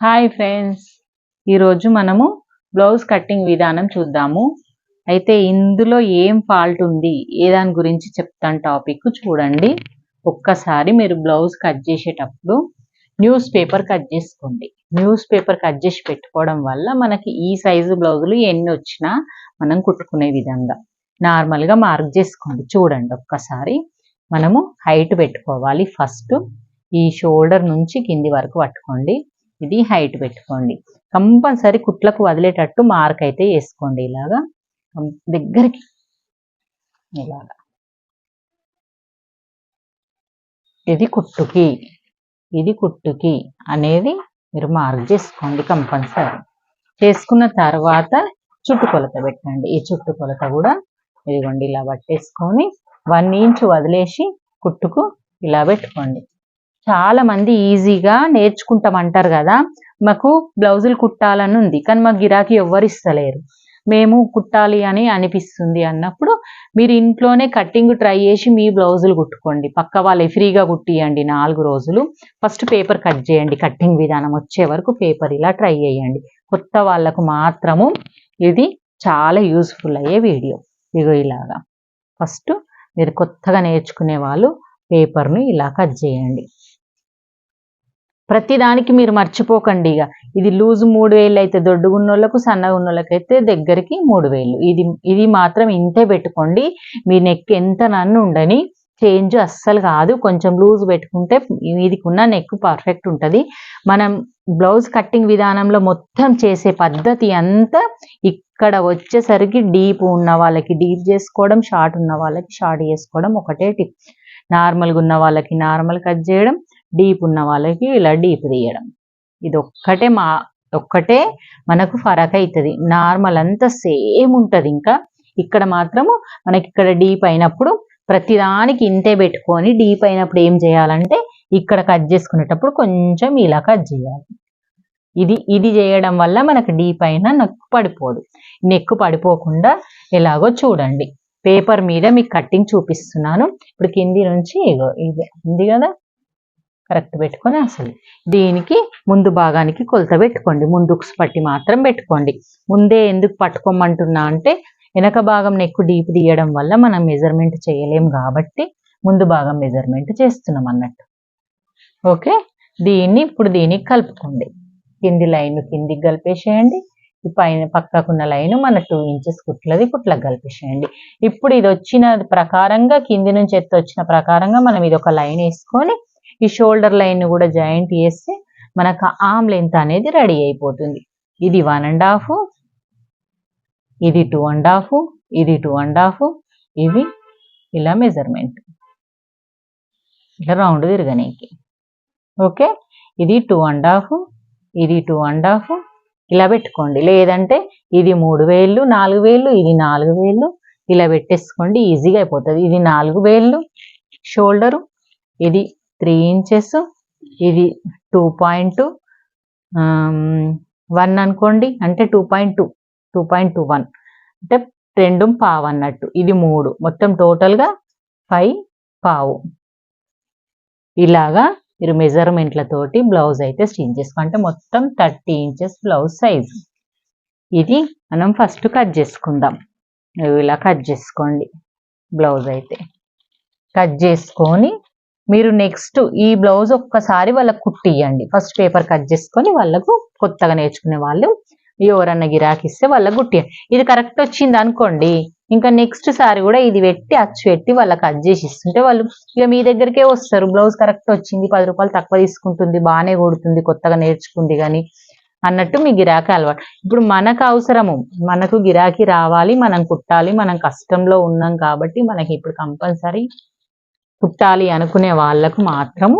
Hi friends ఈరోజు మనము blouse cutting విధానం చూద్దాము. అయితే ఇందులో ఏం ఫాల్ట్ ఉంది? ఏ దాని గురించి చెప్తాను టాపిక్ చూడండి. ఒక్కసారి మీరు బ్లౌజ్ కట్ చేసేటప్పుడు న్యూస్ పేపర్ కట్ చేసుకోండి. న్యూస్ పేపర్ కట్ చేసి పెట్టుకోవడం వల్ల మనకి ఈ సైజు బ్లౌజులు ఎన్ని వచ్చినా మనం కుట్టుకునే విధంగా. నార్మల్గా మార్క్ చేసుకోండి. చూడండి ఒక్కసారి. మనము హైట్ పెట్టుకోవాలి. ఫస్ట్ ఈ షోల్డర్ నుంచి కింది వరకు పట్టుకోండి. ఇది హైట్ పెట్టుకోండి. కంపల్సరీ కుట్లకు వదిలేటట్టు మార్క్ అయితే వేసుకోండి ఇలాగా. దగ్గరికి. ఇలాగా. ఇది కుట్టుకి. ఇది కుట్టుకి అనేది మీరు మార్క్ చేసుకోండి కంపల్సరీ. చేసుకున్న తర్వాత చుట్టుకొలత పెట్టండి. ఈ చుట్టుకొలత కూడా ఇదిగోండి ఇలా పట్టేసుకొని వన్ ఇంచ్ వదిలేసి కుట్టుకు ఇలా పెట్టుకోండి. చాలా మంది ఈజీగా నేర్చుకుంటామంటారు కదా. మాకు బ్లౌజులు కుట్టాలని ఉంది కానీ మాకు గిరాకీ ఎవ్వరు ఇస్తలేరు. మేము కుట్టాలి అని అనిపిస్తుంది అన్నప్పుడు మీరు ఇంట్లోనే కటింగ్ ట్రై చేసి మీ బ్లౌజులు కుట్టుకోండి. పక్క వాళ్ళే ఫ్రీగా కుట్టియండి నాలుగు రోజులు. ఫస్ట్ పేపర్ కట్ చేయండి కటింగ్ విధానం వచ్చే వరకు పేపర్ ఇలా ట్రై చేయండి. కొత్త వాళ్ళకు మాత్రము ఇది చాలా యూస్ఫుల్ అయ్యే వీడియో. ఇగో ఇలాగా. ఫస్ట్ మీరు కొత్తగా నేర్చుకునే వాళ్ళు పేపర్ను ఇలా కట్ చేయండి. ప్రతిదానికి మీరు మర్చిపోకండి ఇక. ఇది లూజ్ మూడు వేలు అయితే దొడ్డుగున్నోళ్ళకు సన్నగా ఉన్న దగ్గరికి మూడు వేలు. ఇది ఇది మాత్రం ఇంతే పెట్టుకోండి. మీ నెక్ ఎంత నన్ను ఉండని చేంజ్ అస్సలు కాదు. కొంచెం లూజ్ పెట్టుకుంటే మీదికున్న నెక్ పర్ఫెక్ట్ ఉంటుంది. మనం బ్లౌజ్ కట్టింగ్ విధానంలో మొత్తం చేసే పద్ధతి అంతా ఇక్కడ వచ్చేసరికి డీప్ ఉన్న వాళ్ళకి డీప్ చేసుకోవడం షార్ట్ ఉన్న వాళ్ళకి షార్ట్ చేసుకోవడం ఒకటే టిప్. నార్మల్గా ఉన్న వాళ్ళకి నార్మల్ కట్ చేయడం డీప్ ఉన్న వాళ్ళకి ఇలా డీప్ తీయడం. ఇది ఒక్కటే మా ఒక్కటే మనకు ఫరక్ అవుతుంది నార్మల్ అంతా సేమ్ ఉంటుంది ఇంకా. ఇక్కడ మాత్రము మనకి ఇక్కడ డీప్ అయినప్పుడు ప్రతిదానికి ఇంతే పెట్టుకొని డీప్ అయినప్పుడు ఏం చేయాలంటే ఇక్కడ కట్ చేసుకునేటప్పుడు కొంచెం ఇలా కట్ చేయాలి. ఇది ఇది చేయడం వల్ల మనకు డీప్ అయినా నొక్కు పడిపోదు. నెక్కు పడిపోకుండా ఎలాగో చూడండి. పేపర్ మీద మీకు కట్టింగ్ చూపిస్తున్నాను. ఇప్పుడు కింది నుంచి ఇగో ఇది ఉంది కదా? కరెక్ట్ పెట్టుకొని అసలు. దీనికి ముందు భాగానికి కొలత పెట్టుకోండి. ముందుకు పట్టి మాత్రం పెట్టుకోండి. ముందే ఎందుకు పట్టుకోమంటున్నా అంటే వెనక భాగం నెక్కు డీప్ తీయడం వల్ల మనం మెజర్మెంట్ చేయలేం కాబట్టి ముందు భాగం మెజర్మెంట్ చేస్తున్నాం అన్నట్టు. ఓకే? దీన్ని ఇప్పుడు దీనికి కలుపుకోండి. కింది లైన్ కిందికి కలిపేసేయండి. ఈ పైన పక్కకున్న లైన్ మన టూ ఇంచెస్ కుట్లది కుట్లకు కలిపేసేయండి. ఇప్పుడు ఇది వచ్చిన ప్రకారంగా కింది నుంచి ఎత్తు వచ్చిన ప్రకారంగా మనం ఇది ఒక లైన్ వేసుకొని ఈ షోల్డర్ లైన్ కూడా జాయింట్ చేస్తే మనకు ఆమ్ లెంత్ అనేది రెడీ అయిపోతుంది. ఇది వన్ అండ్ హాఫ్ ఇది టూ అండ్ హాఫ్ ఇది టూ అండ్ హాఫ్ ఇవి ఇలా మెజర్మెంట్ ఇలా రౌండ్ తిరగనీకి. ఓకే ఇది టూ అండ్ హాఫ్ ఇది టూ అండ్ హాఫ్ ఇలా పెట్టుకోండి. లేదంటే ఇది మూడు వేలు నాలుగు వేళ్ళు ఇది నాలుగు వేళ్ళు ఇలా పెట్టేసుకోండి ఈజీగా అయిపోతుంది. ఇది నాలుగు వేళ్ళు షోల్డరు ఇది త్రీ ఇంచెస్. ఇది టూ పాయింట్ వన్ అనుకోండి. అంటే two point two. Two point two one. అంటే రెండు పావు అన్నట్టు. ఇది మూడు. మొత్తం టోటల్గా ఫైవ్ పావు. ఇలాగా మీరు మెజర్మెంట్లతోటి బ్లౌజ్ అయితే స్టిచ్ చేసుకో అంటే మొత్తం థర్టీ ఇంచెస్ బ్లౌజ్ సైజ్ ఇది మనం ఫస్ట్ కట్ చేసుకుందాం. ఇలా కట్ చేసుకోండి బ్లౌజ్ అయితే. కట్ చేసుకొని మీరు నెక్స్ట్ ఈ బ్లౌజ్ ఒక్కసారి వాళ్ళకు కుట్టియండి ఫస్ట్ పేపర్ కట్ చేసుకొని వాళ్ళకు కొత్తగా నేర్చుకునే వాళ్ళు ఎవరన్నా గిరాకిస్తే వాళ్ళకు కుట్టియండి ఇది కరెక్ట్ వచ్చింది అనుకోండి ఇంకా నెక్స్ట్ సారి కూడా ఇది పెట్టి అచ్చు పెట్టి వాళ్ళకి కట్ చేసి ఇస్తుంటే వాళ్ళు ఇక మీ దగ్గరికే వస్తారు. బ్లౌజ్ కరెక్ట్ వచ్చింది పది రూపాయలు తక్కువ తీసుకుంటుంది బాగానే కొడుతుంది కొత్తగా నేర్చుకుంది కానీ అన్నట్టు మీ గిరాకీ అలవాటు. ఇప్పుడు మనకు అవసరము మనకు గిరాకీ రావాలి మనం కుట్టాలి మనం కష్టంలో ఉన్నాం కాబట్టి మనకి ఇప్పుడు కంపల్సరీ కుట్టాలి అనుకునే వాళ్ళకు మాత్రము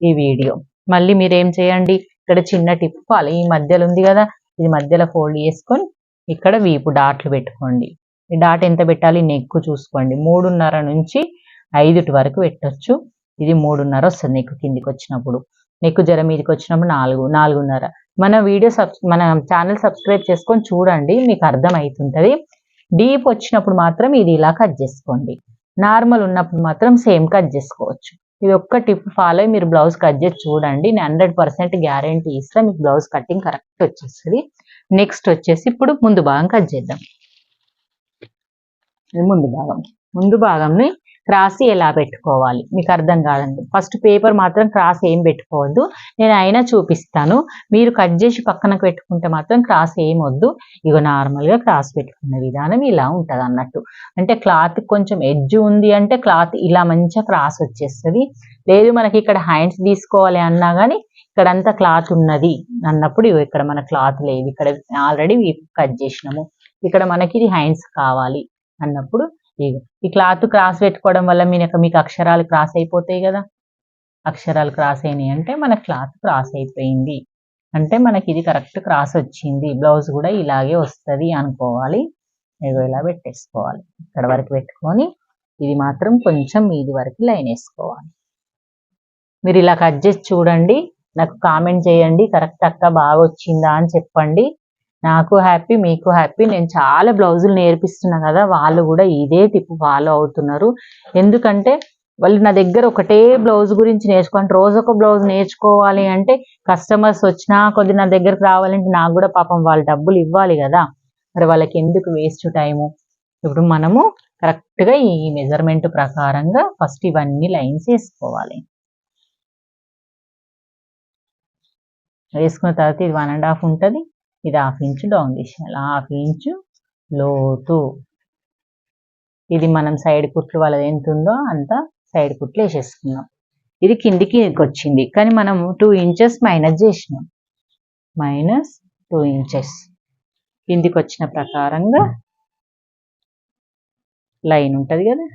ఈ వీడియో. మళ్ళీ మీరేం చేయండి? ఇక్కడ చిన్న టిప్పాలి ఈ మధ్యలో ఉంది కదా ఇది మధ్యలో ఫోల్డ్ చేసుకొని ఇక్కడ వీపు డాట్లు పెట్టుకోండి. ఈ డాట్ ఎంత పెట్టాలి? నెక్కు చూసుకోండి. మూడున్నర నుంచి ఐదుటి వరకు పెట్టొచ్చు. ఇది మూడున్నర వస్తుంది నెక్కు కిందికి వచ్చినప్పుడు. నెక్కు జ్వర మీదకి వచ్చినప్పుడు నాలుగు నాలుగున్నర. మన వీడియో సబ్ మన ఛానల్ సబ్స్క్రైబ్ చేసుకొని చూడండి మీకు అర్థం డీప్ వచ్చినప్పుడు మాత్రం ఇది ఇలా కట్ చేసుకోండి. నార్మల్ ఉన్నప్పుడు మాత్రం సేమ్ కట్ చేసుకోవచ్చు. ఇది ఒక్క టిప్ ఫాలో అయ్యి మీరు బ్లౌజ్ కట్ చేసి చూడండి. నేను హండ్రెడ్ పర్సెంట్ గ్యారంటీ ఇస్తే. మీకు బ్లౌజ్ కటింగ్ కరెక్ట్ వచ్చేస్తుంది. నెక్స్ట్ వచ్చేసి ఇప్పుడు ముందు భాగం కట్ చేద్దాం. ఇది ముందు భాగం. ముందు భాగంని క్రాస్ ఎలా పెట్టుకోవాలి? మీకు అర్థం కాదండి. ఫస్ట్ పేపర్ మాత్రం క్రాస్ ఏం పెట్టుకోవద్దు. నేను అయినా చూపిస్తాను. మీరు కట్ చేసి పక్కనకు పెట్టుకుంటే మాత్రం క్రాస్ ఏం వద్దు. ఇక నార్మల్గా క్రాస్ పెట్టుకునే విధానం ఇలా ఉంటుంది అన్నట్టు. అంటే క్లాత్ కొంచెం ఎడ్జ్ ఉంది అంటే క్లాత్ ఇలా మంచిగా క్రాస్ వచ్చేస్తుంది. లేదు మనకి ఇక్కడ హ్యాండ్స్ తీసుకోవాలి అన్నా కానీ ఇక్కడ అంతా క్లాత్ ఉన్నది అన్నప్పుడు ఇక్కడ మన క్లాత్ లేదు ఇక్కడ ఆల్రెడీ కట్ చేసినాము. ఇక్కడ మనకి ఇది హ్యాండ్స్ కావాలి అన్నప్పుడు ఈ క్లాత్ క్రాస్ పెట్టుకోవడం వల్ల మీకు మీకు అక్షరాలు క్రాస్ అయిపోతాయి కదా. అక్షరాలు క్రాస్ అయినాయి అంటే మన క్లాత్ క్రాస్ అయిపోయింది. అంటే మనకి ఇది కరెక్ట్ క్రాస్ వచ్చింది. బ్లౌజ్ కూడా ఇలాగే వస్తుంది అనుకోవాలి. ఏదో ఇలా పెట్టేసుకోవాలి. ఇక్కడ వరకు పెట్టుకొని ఇది మాత్రం కొంచెం మీది వరకు లైన్ వేసుకోవాలి. మీరు ఇలా కట్ చేసి చూడండి. నాకు కామెంట్ చేయండి. కరెక్ట్ అక్క బాగా వచ్చిందా అని చెప్పండి. నాకు హ్యాపీ మీకు హ్యాపీ నేను చాలా బ్లౌజులు నేర్పిస్తున్నా కదా వాళ్ళు కూడా ఇదే టిప్ ఫాలో అవుతున్నారు. ఎందుకంటే వాళ్ళు నా దగ్గర ఒకటే బ్లౌజ్ గురించి నేర్చుకోండి రోజు ఒక బ్లౌజ్ నేర్చుకోవాలి అంటే కస్టమర్స్ వచ్చినా కొద్ది నా దగ్గరకు రావాలంటే నాకు కూడా పాపం వాళ్ళు డబ్బులు ఇవ్వాలి కదా. మరి వాళ్ళకి ఎందుకు వేస్ట్ టైము ఇప్పుడు మనము కరెక్ట్గా ఈ మెజర్మెంట్ ప్రకారంగా ఫస్ట్ ఇవన్నీ లైన్స్ వేసుకోవాలి. వేసుకున్న తర్వాత ఇది వన్ అండ్ హాఫ్ ఉంటుంది. ఇది హాఫ్ ఇంచ్ డౌన్ తీసేయాలి హాఫ్ ఇంచు లోతు. ఇది మనం సైడ్ కుట్లు వాళ్ళది ఎంత ఉందో అంత సైడ్ కుట్లు వేసేసుకున్నాం. ఇది కిందికి వచ్చింది కానీ మనం టూ ఇంచెస్ మైనస్ చేసినాం. Minus two inches. కిందికి వచ్చిన ప్రకారంగా లైన్ ఉంటుంది కదా?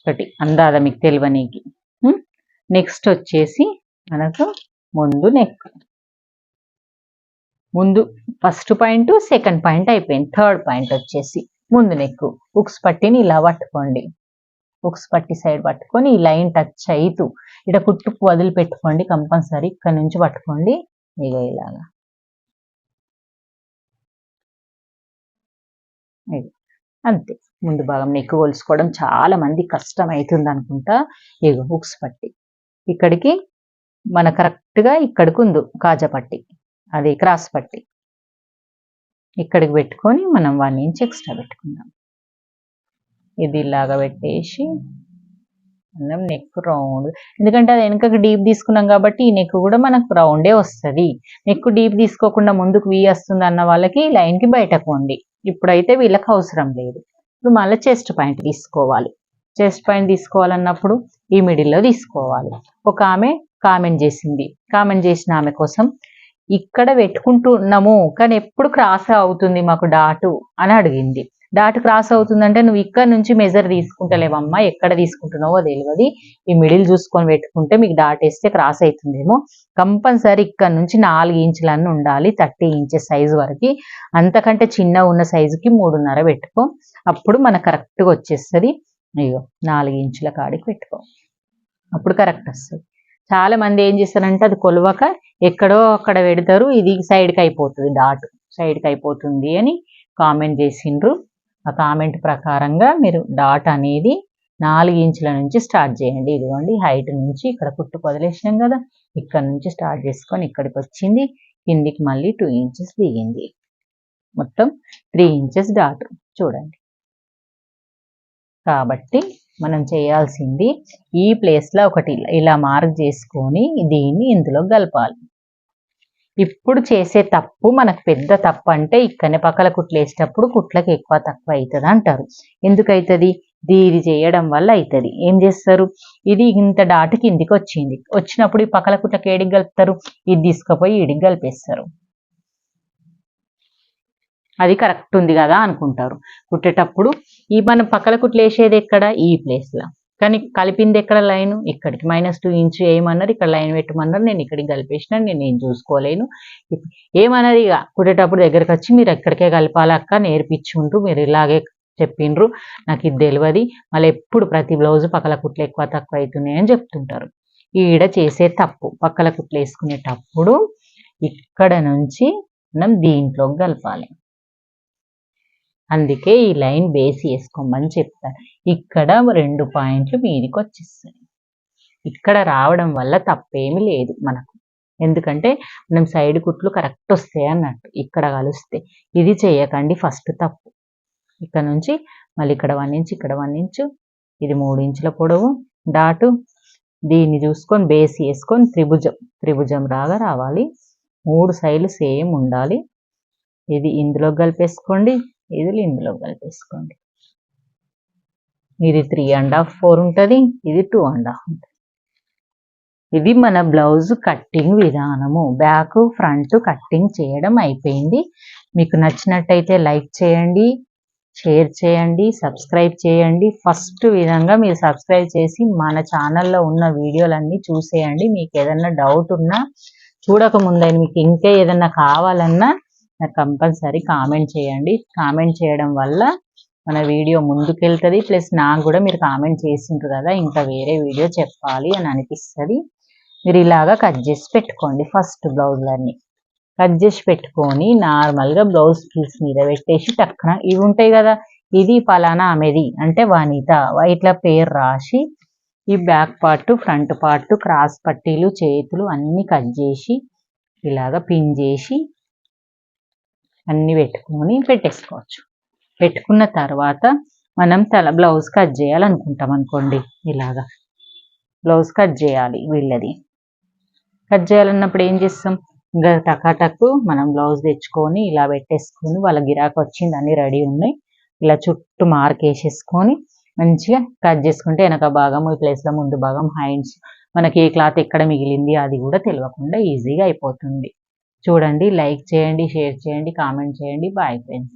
ఒకటి. అందాద మీకు తెలివనీకి నెక్స్ట్ వచ్చేసి మనకు ముందు నెక్ ముందు ఫస్ట్ పాయింట్ సెకండ్ పాయింట్ అయిపోయింది. థర్డ్ పాయింట్ వచ్చేసి ముందు నెక్ ఉక్స్ పట్టిని ఇలా పట్టుకోండి. ఉక్స్ పట్టి సైడ్ పట్టుకొని ఈ లైన్ టచ్ అవుతూ ఇక్కడ కుట్టుకు వదిలి పెట్టుకోండి కంపల్సరీ. ఇక్కడ నుంచి పట్టుకోండి. ఇక ఇలాగా. అంతే. ముందు భాగం నెక్ కొలుసుకోవడం చాలా మంది కష్టం అవుతుంది అనుకుంటా ఇక ఉక్స్ పట్టి. ఇక్కడికి మన కరెక్ట్ కరెక్ట్గా ఇక్కడికి ఉంది కాజా పట్టి అది క్రాస్ పట్టి. ఇక్కడికి పెట్టుకొని మనం వన్ ఇంచ్ ఎక్స్ట్రా పెట్టుకుందాం. ఇది ఇలాగా పెట్టేసి మనం నెక్ రౌండ్ ఎందుకంటే అది వెనుకకి డీప్ తీసుకున్నాం కాబట్టి ఈ నెక్ కూడా మనకు రౌండే వస్తుంది. నెక్ డీప్ తీసుకోకుండా ముందుకు వీ వస్తుంది అన్న వాళ్ళకి లైన్కి బయటకు ఉంది ఇప్పుడైతే వీళ్ళకి అవసరం లేదు. ఇప్పుడు మళ్ళీ చెస్ట్ పాయింట్ తీసుకోవాలి. చెస్ట్ పాయింట్ తీసుకోవాలన్నప్పుడు ఈ మిడిల్లో తీసుకోవాలి. ఒక ఆమె కామెంట్ చేసింది. కామెంట్ చేసిన ఆమె కోసం ఇక్కడ పెట్టుకుంటున్నాము కానీ ఎప్పుడు క్రాస్ అవుతుంది మాకు డాటు అని అడిగింది. డాట్ క్రాస్ అవుతుందంటే నువ్వు ఇక్కడ నుంచి మెజర్ తీసుకుంటలేవమ్మా ఎక్కడ తీసుకుంటున్నావో తెలియదు. ఈ మిడిల్ చూసుకొని పెట్టుకుంటే మీకు డాట్ వేస్తే క్రాస్ అవుతుందేమో. కంపల్సరీ ఇక్కడ నుంచి నాలుగు ఇంచులన్నీ ఉండాలి థర్టీ ఇంచెస్ సైజు వరకు. అంతకంటే చిన్న ఉన్న సైజుకి మూడున్నర పెట్టుకో. అప్పుడు మనకు కరెక్ట్గా వచ్చేస్తుంది. అయ్యో నాలుగు ఇంచుల కాడికి పెట్టుకో. అప్పుడు కరెక్ట్ వస్తుంది. చాలా మంది ఏం చేస్తారంటే అది కొలవక ఎక్కడో అక్కడ పెడతారు. ఇది సైడ్కి అయిపోతుంది డాట్ సైడ్కి అయిపోతుంది అని కామెంట్ చేసిండ్రు. ఆ కామెంట్ ప్రకారంగా మీరు డాట్ అనేది నాలుగు ఇంచుల నుంచి స్టార్ట్ చేయండి. ఇదిగోండి హైట్ నుంచి ఇక్కడ కుట్టు వదిలేసినాం కదా ఇక్కడ నుంచి స్టార్ట్ చేసుకొని ఇక్కడికి వచ్చింది. కిందికి మళ్ళీ టూ ఇంచెస్ దిగింది. మొత్తం త్రీ ఇంచెస్ డాట్ చూడండి. కాబట్టి మనం చేయాల్సింది ఈ ప్లేస్లో ఒకటి ఇలా మార్క్ చేసుకొని దీన్ని ఇందులో కలపాలి. ఇప్పుడు చేసే తప్పు మనకు పెద్ద తప్పు అంటే ఇక్కడనే పక్కల కుట్లు వేసేటప్పుడు కుట్లకు ఎక్కువ తక్కువ అవుతుంది అంటారు. ఎందుకైతుంది దీది చేయడం వల్ల అవుతుంది. ఏం చేస్తారు? ఇది ఇంత డాటు కిందికి వచ్చింది. వచ్చినప్పుడు ఈ పక్కల కుట్లకు ఏడికి కలుపుతారు? ఇది తీసుకుపోయి ఇడికి కలిపేస్తారు. అది కరెక్ట్ ఉంది కదా అనుకుంటారు. కుట్టేటప్పుడు ఈ మనం పక్కల కుట్లు వేసేది ఎక్కడ? ఈ ప్లేస్లో కానీ కలిపింది ఎక్కడ లైన్? ఇక్కడికి. మైనస్ టూ ఇంచ్ ఏమన్నారు? ఇక్కడ లైన్ పెట్టమన్నారు. నేను ఇక్కడికి కలిపేసిన నేను ఏం చూసుకోలేను. ఏమన్నది ఇక? కుట్టేటప్పుడు దగ్గరకు వచ్చి మీరు ఎక్కడికే కలపాలక్క నేర్పించుకుంటూ మీరు ఇలాగే చెప్పిండ్రు. నాకు ఇది తెలియదు మళ్ళీ ఎప్పుడు ప్రతి బ్లౌజ్ పక్కల కుట్లు ఎక్కువ తక్కువ అవుతున్నాయని చెప్తుంటారు. ఈడ చేసే తప్పు. పక్కల కుట్లు వేసుకునేటప్పుడు ఇక్కడ నుంచి మనం దీంట్లోకి కలపాలి. అందుకే ఈ లైన్ బేస్ వేసుకోమని చెప్తారు ఇక్కడ రెండు పాయింట్లు మీదికి వచ్చేస్తాయి. ఇక్కడ రావడం వల్ల తప్పేమీ లేదు మనకు. ఎందుకంటే మనం సైడ్ కుట్లు కరెక్ట్ వస్తాయి అన్నట్టు. ఇక్కడ కలిస్తే ఇది చేయకండి ఫస్ట్ తప్పు. ఇక్కడ నుంచి మళ్ళీ ఇక్కడ వన్ ఇంచ్ ఇక్కడ వన్ ఇంచు ఇది మూడు ఇంచుల పొడవు. డాటు. దీన్ని చూసుకొని బేస్ వేసుకొని త్రిభుజం. త్రిభుజం రాగా రావాలి. మూడు సైడ్లు సేమ్ ఉండాలి. ఇది ఇందులో కలిపేసుకోండి. ఇదిలు ఇందులో కలిపేసుకోండి. ఇది త్రీ అండ్ హాఫ్ ఫోర్ ఉంటుంది. ఇది టూ అండ్ హాఫ్ ఉంటుంది. ఇది మన బ్లౌజ్ కట్టింగ్ విధానము. బ్యాక్ ఫ్రంట్ కట్టింగ్ చేయడం అయిపోయింది. మీకు నచ్చినట్టయితే లైక్ చేయండి షేర్ చేయండి సబ్స్క్రైబ్ చేయండి. ఫస్ట్ విధంగా మీరు సబ్స్క్రైబ్ చేసి మన ఛానల్లో ఉన్న వీడియోలన్నీ చూసేయండి. మీకు ఏదన్నా డౌట్ ఉన్నా చూడకముందని మీకు ఇంకా ఏదన్నా కావాలన్నా నాకు కంపల్సరీ కామెంట్ చేయండి. కామెంట్ చేయడం వల్ల మన వీడియో ముందుకెళ్తుంది. ప్లస్ నాకు కూడా మీరు కామెంట్ చేసిండ్రు కదా ఇంకా వేరే వీడియో చెప్పాలి అని అనిపిస్తుంది. మీరు ఇలాగా కట్ చేసి పెట్టుకోండి ఫస్ట్ బ్లౌజ్లన్నీ. కట్ చేసి పెట్టుకొని నార్మల్గా బ్లౌజ్ పీస్ మీద పెట్టేసి టక్కన ఇవి ఉంటాయి కదా ఇది పలానా ఆమెది అంటే వనిత. ఇట్లా పేరు రాసి ఈ back part front part cross పట్టీలు చేతులు అన్నీ కట్ చేసి ఇలాగ పిన్ చేసి అన్నీ పెట్టుకొని పెట్టేసుకోవచ్చు. పెట్టుకున్న తర్వాత మనం తల బ్లౌజ్ కట్ చేయాలనుకుంటాం అనుకోండి ఇలాగా. బ్లౌజ్ కట్ చేయాలి వీళ్ళది. కట్ చేయాలన్నప్పుడు ఏం చేస్తాం? ఇంకా టకాటకు మనం బ్లౌజ్ తెచ్చుకొని ఇలా పెట్టేసుకొని వాళ్ళ గిరాకు వచ్చింది అన్ని రెడీ ఉన్నాయి. ఇలా చుట్టూ మార్క్ వేసేసుకొని మంచిగా కట్ చేసుకుంటే వెనక భాగం ఈ ప్లేస్లో ముందు భాగం హైండ్స్ మనకి ఏ క్లాత్ ఎక్కడ మిగిలింది అది కూడా తెలియకుండా ఈజీగా అయిపోతుంది. చూడండి లైక్ చేయండి షేర్ చేయండి కామెంట్ చేయండి. Bye friends